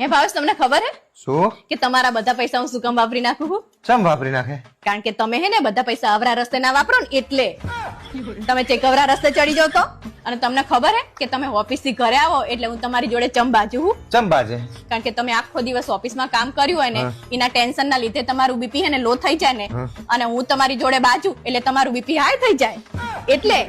હે ભાવેશ તમને ખબર હે? શું? કે તમારા બધા પૈસા હું શું કામ વાપરી નાખું છું? ચમ વાપરી નાખે? કારણ કે તમે હે ને બધા પૈસા અવરા રસ્તે ના વાપરો ને એટલે. તમે ચેક અવરા રસ્તે ચડી જાઓ તો? અને તમને ખબર હે કે તમે ઓફિસથી ઘરે આવો એટલે હું તમારી જોડે ચમ બાજુ હું ચમ બાજે? કારણ કે તમે આખો દિવસ ઓફિસમાં કામ કર્યું હોય ને એના ટેન્શન ના લીધે તમારું બીપી હે ને લો થઈ જાય ને. અને હું તમારી જોડે બાજુ એટલે તમારું બીપી હાઈ થઈ જાય. એટલે.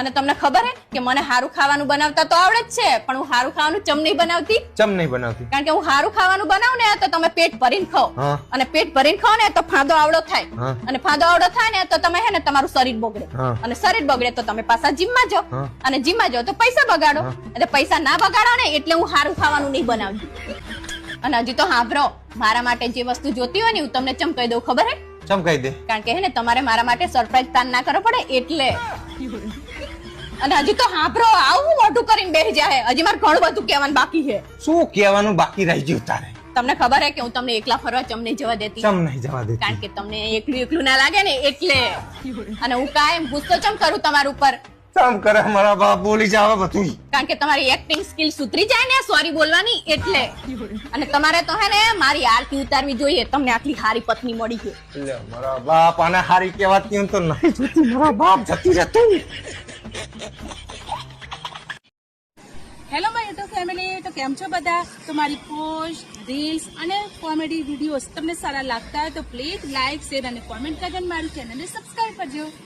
અને તમને ખબર હે કે મને સારું ખાવાનું બનાવતા તો આવડે જ છે પણ હું સારું ખાવાનું ચમ નહીં બનાવતી? ચમ નહીં બનાવતી. કારણ કે હું સારું ખાવાનું બનાવું ને તો તમે પેટ ભરીને ખાઓ. અને પેટ ભરીને ખાઓ ને તો ફાંદો આવડો થાય. અને ફાંદો આવડો થાય ને તો તમે હે ને તમારું શરીર બગડે. અને શરીર બગડે તો તમે પાછા જીમમાં જાઓ. અને જીમમાં જાઓ તો પૈસા બગાડો. એટલે પૈસા ના બગાડો ને એટલે હું સારું ખાવાનું નહીં બનાવતી અને હજી તો સાંભળો મારા માટે જે વસ્તુ જોતી હોય ને હું તમને ચમ કહી દઉં ખબર હે? ચમ કહી દે. કારણ કે હે ને તમારે મારા માટે સરપ્રાઈઝ પ્લાન ના કરવો પડે એટલે. અને હજી તો હાંભરો આવું મોઢું કરીને બેસી જાય હજી મારે ઘણું બધું કહેવાનું બાકી છે. શું કહેવાનું બાકી રહી ગયું તારે? તમને ખબર હે કે હું તમને એકલા ફરવા ચમને જવા દેતી? ચમ નહીં જવા દેતી. કારણ કે તમને એકલું એકલું ના લાગે ને એટલે. અને હું કાયમ ગુસ્સો ચમ કરું તમારા ઉપર? ચમ કરે મારા બાપ બોલી જાવ બધું કારણ કે તમારી એક્ટિંગ સ્કિલ સુધરી જાય ને સોરી બોલવાની એટલે. અને તમારે તો હે ને મારી આરતી ઉતારવી જોઈએ તમને આટલી હારી પત્ની મળી છે લે, મારા બાપ આને હારી કહેવાતી તો નહીં જોતી મારા બાપ જતી જતું હેલો માય યુટ્યુબ ફેમિલી તો કેમ છો બધા? તો મારી પોસ્ટ રીલ્સ અને કોમેડી વિડીયોઝ તમને સારા લાગતા હોય તો પ્લીઝ લાઇક શેર અને કોમેન્ટ કરીને મારી ચેનલને સબસ્ક્રાઇબ કરજો.